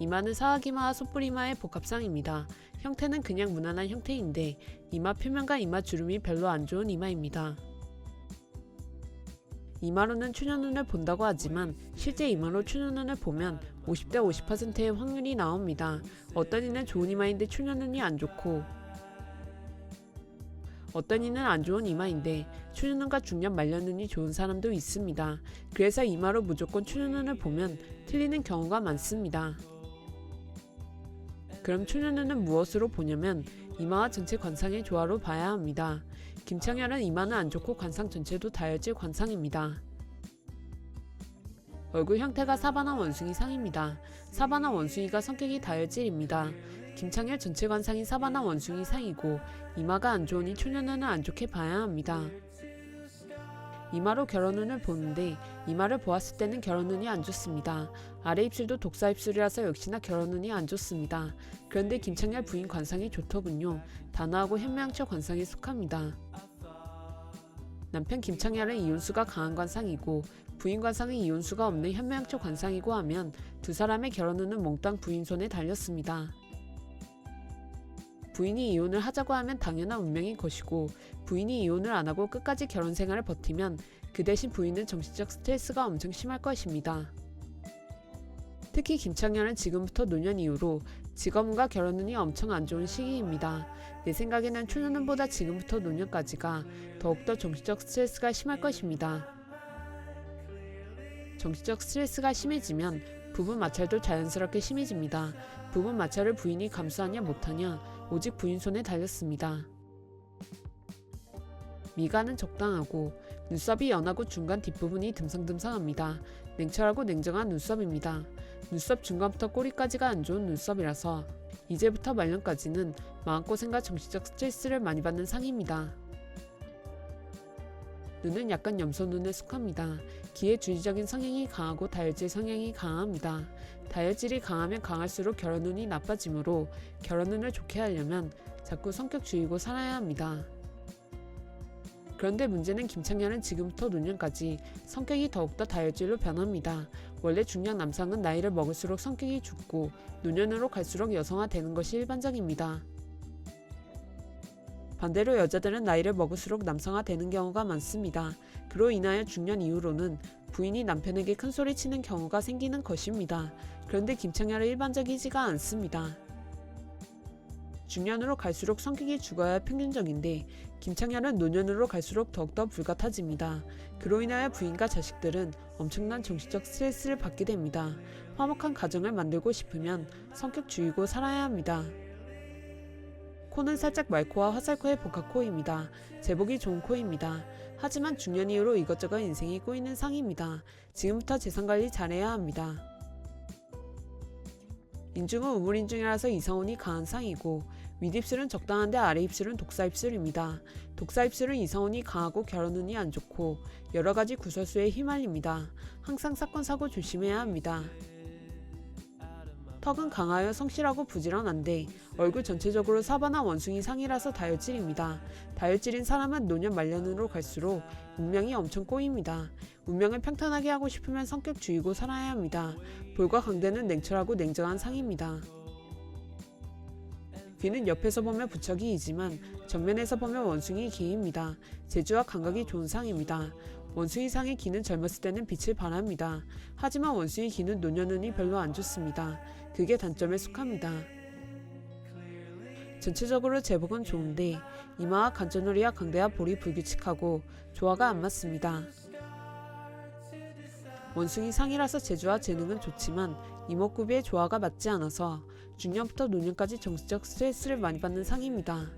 이마는 사각이마와 솥불이마의 복합상입니다. 형태는 그냥 무난한 형태인데 이마 표면과 이마 주름이 별로 안 좋은 이마입니다. 이마로는 추년눈을 본다고 하지만 실제 이마로 추년눈을 보면 50대 50%의 확률이 나옵니다. 어떤 이는 좋은 이마인데 추년눈이 안 좋고 어떤 이는 안 좋은 이마인데 추년눈과 중년 말년눈이 좋은 사람도 있습니다. 그래서 이마로 무조건 추년눈을 보면 틀리는 경우가 많습니다. 그럼 추년눈은 무엇으로 보냐면 이마와 전체 관상의 조화로 봐야 합니다. 김창열은 이마는 안 좋고 관상 전체도 다혈질 관상입니다. 얼굴 형태가 사바나 원숭이 상입니다. 사바나 원숭이가 성격이 다혈질입니다. 김창열 전체 관상이 사바나 원숭이 상이고 이마가 안 좋으니 초년눈은 안 좋게 봐야 합니다. 이마로 결혼 운을 보는데 이마를 보았을 때는 결혼운이 안 좋습니다. 아래 입술도 독사 입술이라서 역시나 결혼운이 안 좋습니다. 그런데 김창열 부인 관상이 좋더군요. 단아하고 현명처 관상에 속합니다. 남편 김창열은 이혼수가 강한 관상이고 부인 관상은 이혼수가 없는 현명처 관상이고 하면 두 사람의 결혼운은 몽땅 부인 손에 달렸습니다. 부인이 이혼을 하자고 하면 당연한 운명인 것이고 부인이 이혼을 안 하고 끝까지 결혼 생활을 버티면 그 대신 부인은 정신적 스트레스가 엄청 심할 것입니다. 특히 김창렬은 지금부터 노년 이후로 직업운과 결혼 운이 엄청 안 좋은 시기입니다. 내 생각에는 초년운보다 지금부터 노년까지가 더욱더 정신적 스트레스가 심할 것입니다. 정신적 스트레스가 심해지면 부부 마찰도 자연스럽게 심해집니다. 부부 마찰을 부인이 감수하냐 못하냐 오직 부인 손에 달렸습니다. 미간은 적당하고 눈썹이 연하고 중간 뒷부분이 듬성듬성합니다. 냉철하고 냉정한 눈썹입니다. 눈썹 중간부터 꼬리까지가 안 좋은 눈썹이라서 이제부터 말년까지는 마음고생과 정신적 스트레스를 많이 받는 상입니다. 눈은 약간 염소 눈에 속합니다. 기회주의적인 성향이 강하고 다혈질 성향이 강합니다. 다혈질이 강하면 강할수록 결혼운이 나빠지므로 결혼운을 좋게 하려면 자꾸 성격 주의고 살아야 합니다. 그런데 문제는 김창렬은 지금부터 노년까지 성격이 더욱더 다혈질로 변합니다. 원래 중년 남성은 나이를 먹을수록 성격이 죽고 노년으로 갈수록 여성화되는 것이 일반적입니다. 반대로 여자들은 나이를 먹을수록 남성화되는 경우가 많습니다. 그로 인하여 중년 이후로는 부인이 남편에게 큰 소리 치는 경우가 생기는 것입니다. 그런데 김창렬은 일반적이지가 않습니다. 중년으로 갈수록 성격이 죽어야 평균적인데 김창렬은 노년으로 갈수록 더욱더 불같아집니다. 그로 인하여 부인과 자식들은 엄청난 정신적 스트레스를 받게 됩니다. 화목한 가정을 만들고 싶으면 성격주의고 살아야 합니다. 코는 살짝 말코와 화살코의 복합코입니다. 제복이 좋은 코입니다. 하지만 중년 이후로 이것저것 인생이 꼬이는 상입니다. 지금부터 재산관리 잘해야 합니다. 인중은 우물인중이라서 이성운이 강한 상이고 윗입술은 적당한데 아래입술은 독사입술입니다. 독사입술은 이성운이 강하고 결혼운이 안 좋고 여러가지 구설수에 휘말립니다. 항상 사건 사고 조심해야 합니다. 턱은 강하여 성실하고 부지런한데 얼굴 전체적으로 사바나 원숭이 상이라서 다혈질입니다. 다혈질인 사람은 노년 말년으로 갈수록 운명이 엄청 꼬입니다. 운명을 평탄하게 하고 싶으면 성격 주이고 살아야 합니다. 볼과 강대는 냉철하고 냉정한 상입니다. 귀는 옆에서 보면 부척이이지만 정면에서 보면 원숭이 귀입니다. 재주와 감각이 좋은 상입니다. 원숭이 상의 귀는 젊었을 때는 빛을 발합니다. 하지만 원숭이 귀는 노년운이 별로 안 좋습니다. 그게 단점에 속합니다. 전체적으로 제복은 좋은데 이마와 간전오리와 강대와 볼이 불규칙하고 조화가 안 맞습니다. 원숭이 상이라서 재주와 재능은 좋지만 이목구비의 조화가 맞지 않아서 중년부터 노년까지 정신적 스트레스를 많이 받는 상입니다.